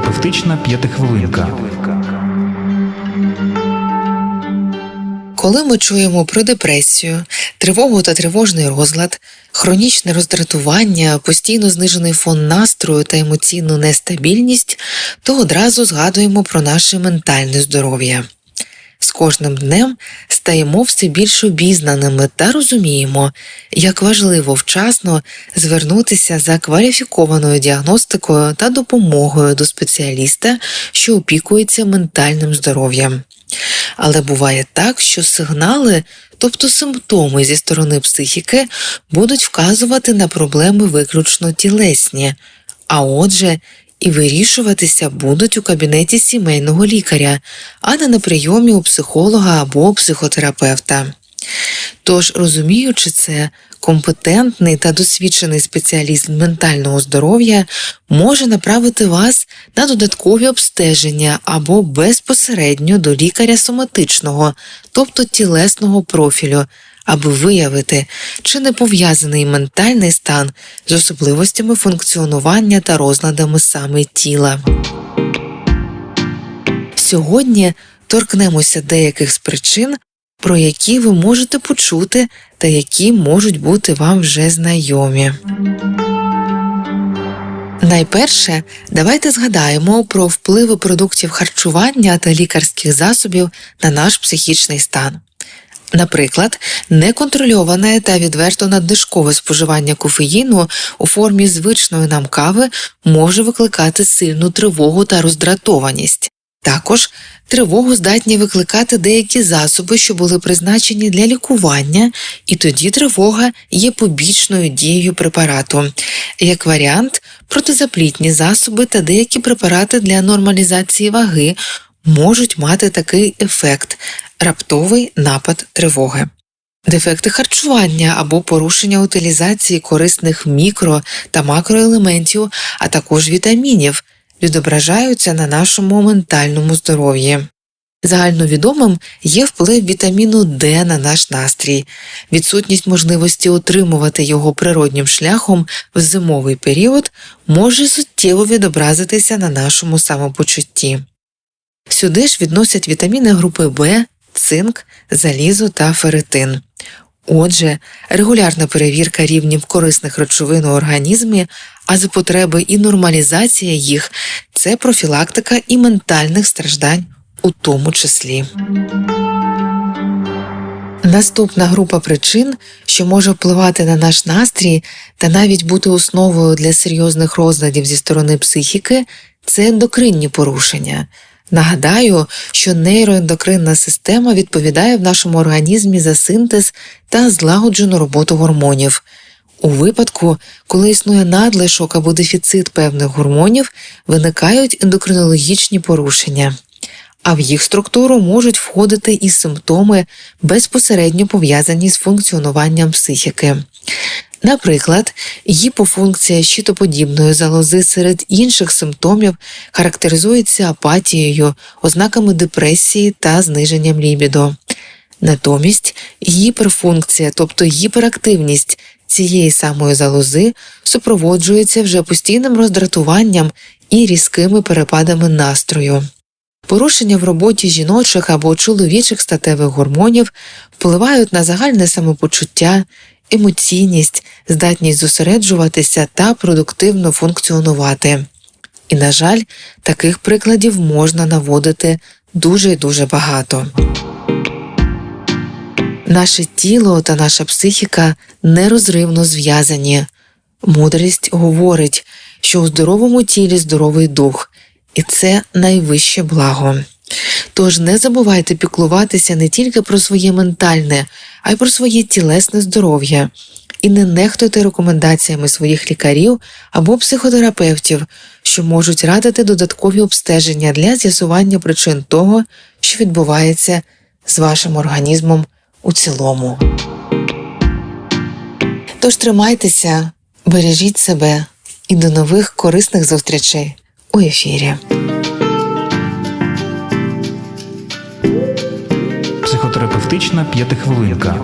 Психотерапевтична п'ятихвилинка. Коли ми чуємо про депресію, тривогу та тривожний розлад, хронічне роздратування, постійно знижений фон настрою та емоційну нестабільність, то одразу згадуємо про наше ментальне здоров'я. З кожним днем стаємо все більш обізнаними та розуміємо, як важливо вчасно звернутися за кваліфікованою діагностикою та допомогою до спеціаліста, що опікується ментальним здоров'ям. Але буває так, що сигнали, тобто симптоми зі сторони психіки, будуть вказувати на проблеми виключно тілесні, а отже, і вирішуватися будуть у кабінеті сімейного лікаря, а не на прийомі у психолога або психотерапевта. Тож, розуміючи це, компетентний та досвідчений спеціаліст ментального здоров'я може направити вас на додаткові обстеження або безпосередньо до лікаря соматичного, тобто тілесного профілю, аби виявити, чи не пов'язаний ментальний стан з особливостями функціонування та розладами саме тіла. Сьогодні торкнемося деяких з причин, про які ви можете почути та які можуть бути вам вже знайомі. Найперше, давайте згадаємо про впливи продуктів харчування та лікарських засобів на наш психічний стан. Наприклад, неконтрольоване та відверто наддишкове споживання кофеїну у формі звичної нам кави може викликати сильну тривогу та роздратованість. Також тривогу здатні викликати деякі засоби, що були призначені для лікування, і тоді тривога є побічною дією препарату. Як варіант, протизаплітні засоби та деякі препарати для нормалізації ваги можуть мати такий ефект раптовий напад тривоги. Дефекти харчування або порушення утилізації корисних мікро та макроелементів, а також вітамінів відображаються на нашому ментальному здоров'ї. Загальновідомим є вплив вітаміну Д на наш настрій, відсутність можливості отримувати його природнім шляхом в зимовий період може суттєво відобразитися на нашому самопочутті. Сюди ж відносять вітаміни групи В, цинк, залізо та ферритин. Отже, регулярна перевірка рівнів корисних речовин у організмі, а за потреби і нормалізація їх це профілактика і ментальних страждань у тому числі. Наступна група причин, що може впливати на наш настрій та навіть бути основою для серйозних розладів зі сторони психіки, це ендокринні порушення. Нагадаю, що нейроендокринна система відповідає в нашому організмі за синтез та злагоджену роботу гормонів. У випадку, коли існує надлишок або дефіцит певних гормонів, виникають ендокринологічні порушення, а в їх структуру можуть входити і симптоми, безпосередньо пов'язані з функціонуванням психіки. Наприклад, гіпофункція щитоподібної залози серед інших симптомів характеризується апатією, ознаками депресії та зниженням лібідо. Натомість гіперфункція, тобто гіперактивність цієї самої залози, супроводжується вже постійним роздратуванням і різкими перепадами настрою. Порушення в роботі жіночих або чоловічих статевих гормонів впливають на загальне самопочуття, емоційність, здатність зосереджуватися та продуктивно функціонувати. І, на жаль, таких прикладів можна наводити дуже і дуже багато. Наше тіло та наша психіка нерозривно зв'язані. Мудрість говорить, що у здоровому тілі здоровий дух, і це найвище благо. Тож не забувайте піклуватися не тільки про своє ментальне, а й про своє тілесне здоров'я, і не нехтуйте рекомендаціями своїх лікарів або психотерапевтів, що можуть радити додаткові обстеження для з'ясування причин того, що відбувається з вашим організмом у цілому. Тож тримайтеся, бережіть себе і до нових корисних зустрічей у ефірі. Психотерапевтична п'ятихвилинка.